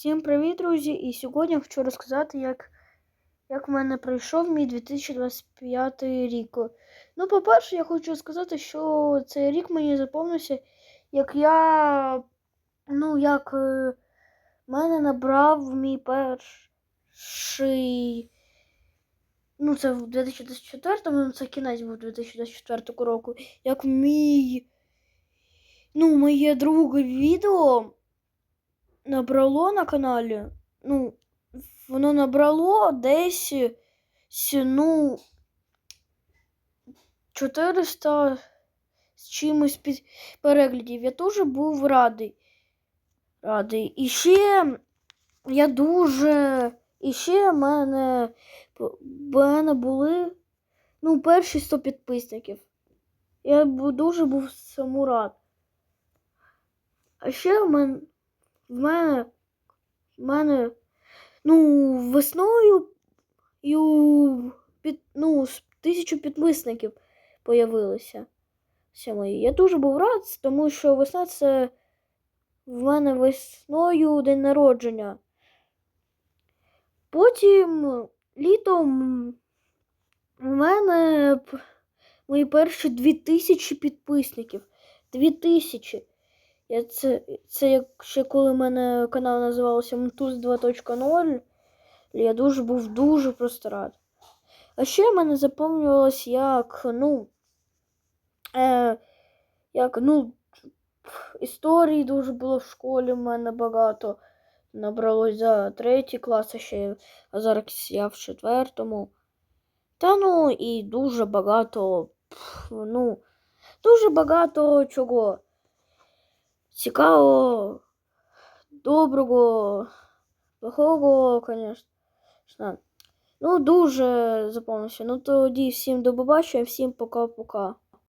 Всім привіт, друзі! І сьогодні я хочу розказати, як, як в мене пройшов мій 2025 рік. Ну, по-перше, я хочу сказати, що цей рік мені заповнився, як я. Ну, як е, мене набрав мій перший. Ну, це в 2024-му, це кінець був 2024 року. Як мій. Ну, моє друге відео набрало на каналі. Ну, воно набрало десь с- ну 400 з чимось під переглядів. Я дуже був радий. Радий. І ще я дуже. І ще в мене, в мене були ну, перші 100 підписників. Я дуже був цьому рад. А ще в мене в мене, в мене ну, весною під, ну, тисячу підписників появилося. Все мої. Я дуже був рад, тому що весна це в мене весною день народження. Потім літом в мене мої перші 2000 підписників. 2000. Я це, це як ще коли в мене канал називався Мтуз 2.0. Я дуже був дуже просто рад. А ще в мене заповнювалось як, ну, е, як, ну, історій дуже було в школі в мене багато. Набралось за третій клас, а ще а зараз я в четвертому. Та ну і дуже багато, ну, дуже багато чого цікавого, доброго, плохого, звісно. Ну, дуже запомнився. Ну тоді всім до побачення, всім пока-пока.